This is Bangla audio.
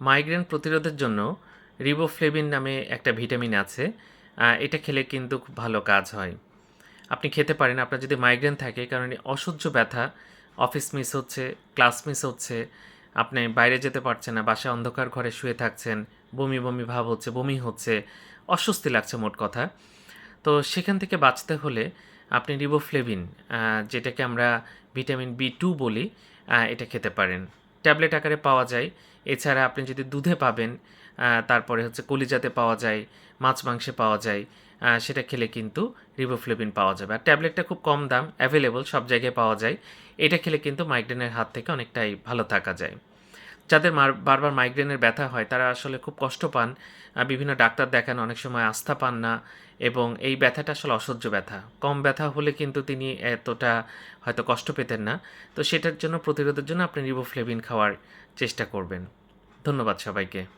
মাইগ্রেন প্রতিরোধের জন্য রিবোফ্লেভিন নামে একটা ভিটামিন আছে এটা খেলে কিন্তু খুব ভালো কাজ হয়। আপনি খেতে পারেন, আপনার যদি মাইগ্রেন থাকে, কারণ অসহ্য ব্যথা, অফিস মিস হচ্ছে ক্লাস মিস হচ্ছে, আপনি বাইরে যেতে পারছেন না, বাসায় অন্ধকার ঘরে শুয়ে থাকছেন, বমি বমি ভাব হচ্ছে, বমি হচ্ছে, অস্বস্তি লাগছে মোট কথা। তো সেখান থেকে বাঁচতে হলে আপনি রিবোফ্লেভিন যেটাকে আমরা ভিটামিন বি টু বলি এটা খেতে পারেন। ট্যাবলেট আকারে পাওয়া যায়। এছাড়া আপনি যদি দুধে পাবেন তারপরে হচ্ছে কলিজাতে পাওয়া যায়, মাছ মাংসে পাওয়া যায় সেটা খেলে কিন্তু রিবোফ্লোবিন পাওয়া যাবে। আর ট্যাবলেটটা খুব কম দাম অ্যাভেলেবল সব জায়গায় পাওয়া যায়। এটা খেলে কিন্তু মাইগ্রেনের হাত থেকে অনেকটাই ভালো থাকা যায়। যাদের বারবার মাইগ্রেনের ব্যথা হয়, তারা আসলে খুব কষ্ট পান। বিভিন্ন ডাক্তার দেখান, অনেক সময় আস্থা পান না এবং এই ব্যথাটা আসলে অসহ্য ব্যথা। কম ব্যথা হলে কিন্তু তিনি এতটা হয়তো কষ্ট পেতেন না। তো সেটার জন্য, প্রতিরোধের জন্য আপনি রিবোফ্লেভিন খাওয়ার চেষ্টা করবেন। ধন্যবাদ সবাইকে।